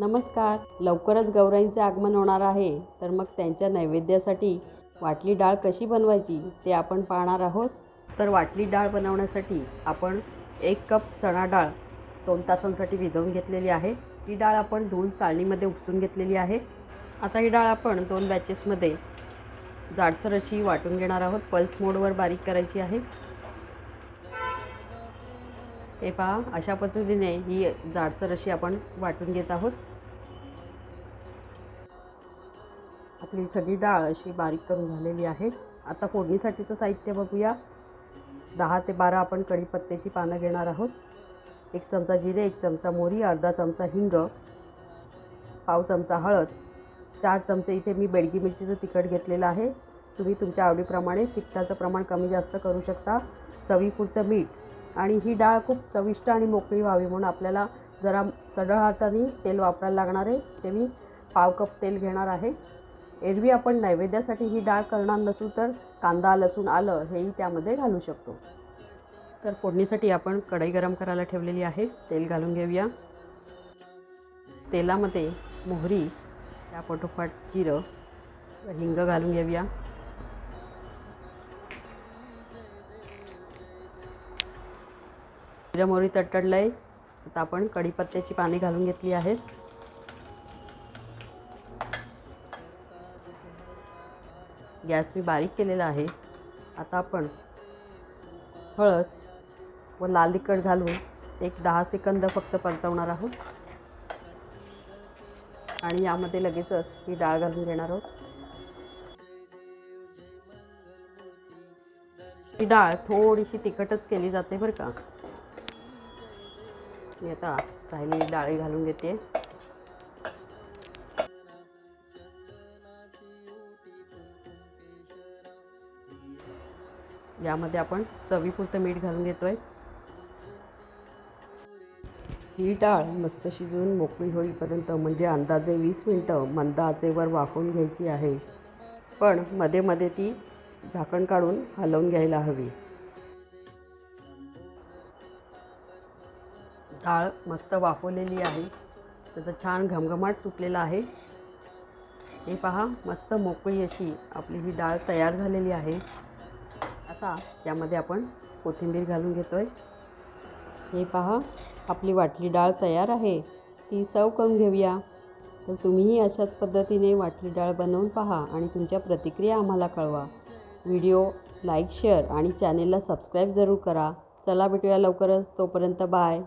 नमस्कार. लवकरच गौराईंचे आगमन होणार आहे. तर मग त्यांच्या नैवेद्यासाठी वाटली डाळ कशी बनवायची ते आपण पाहणार आहोत. तर वाटली डाळ बनवण्यासाठी आपण एक कप चणा डाळ दोन तासांसाठी भिजवून घेतलेली आहे. ही डाळ आपण धुवून चाळणीमध्ये उपसून घेतलेली आहे. आता ही डाळ आपण दोन बॅचेसमध्ये जाडसर अशी वाटून घेणार आहोत. पल्स मोडवर बारीक करायची आहे. हे पहा अशा पद्धतीने ही जाडसर अशी आपण वाटून घेत आहोत. आपली सगळी डाळ अशी बारीक करून झालेली आहे. आता फोडणीसाठीचं साहित्य बघूया. दहा ते बारा आपण कढीपत्त्याची पानं घेणार आहोत. एक चमचा जिरे एक चमचा मोहरी अर्धा चमचा हिंग पाव चमचा हळद चार चमचे इथे मी बेडगी मिरचीचं तिखट घेतलेलं आहे. तुम्ही तुमच्या आवडीप्रमाणे तिखटाचं प्रमाण कमी जास्त करू शकता. चवीपुरतं मीठ आणि ही डाळ खूप चविष्ट आणि मोकळी व्हावी म्हणून आपल्याला जरा सडळ हाताने तेल वापरायला लागणार आहे. ते मी पाव कप तेल घेणार आहे. एरवी आपण नैवेद्यासाठी ही डाळ करणार नसू तर कांदा लसूण आलं हेही त्यामध्ये घालू शकतो. तर फोडणीसाठी आपण कढई गरम करायला ठेवलेली आहे. तेल घालून घेऊया. तेलामध्ये मोहरी त्यापाठोपाठ जिरं हिंग घालून घेऊया. जिरं मोहरी तडतडलं आहे आता आपण कढीपत्त्याची पाने घालून घेतली आहेत. गॅस मी बारीक केलेला आहे. आता आपण हळद व लाल तिखट घालून एक दहा सेकंद फक्त परतवणार आहोत. आणि यामध्ये लगेचच ही डाळ घालून घेणार आहोत. ही डाळ थोडीशी तिखटच केली जाते बरं का. मी आता राहिलेली डाळी घालून घेते. यामध्ये आपण चवीपुरतं मीठ घालून घेतो आहे ही डाळ मस्त शिजवून मोकळी होईपर्यंत म्हणजे अंदाजे वीस मिनटं मंद आचेवर वाफवून घ्यायची आहे. पण मध्ये मध्ये ती झाकण काढून हलवून घ्यायला हवी. डाळ मस्त वाफवलेली आहे. त्याचा छान घमघमाट सुटलेला आहे. हे पहा मस्त मोकळी अशी आपली ही डाळ तयार झालेली आहे. आता यामध्ये आपण कोथिंबीर घालून घेतो आहे हे पहा आपली वाटली डाळ तयार आहे. ती सर्व करून घेऊया. तर तुम्हीही अशाच पद्धतीने वाटली डाळ बनवून पहा आणि तुमच्या प्रतिक्रिया आम्हाला कळवा. व्हिडिओ लाईक शेअर आणि चॅनेलला सबस्क्राईब जरूर करा. चला भेटूया लवकरच. तोपर्यंत बाय.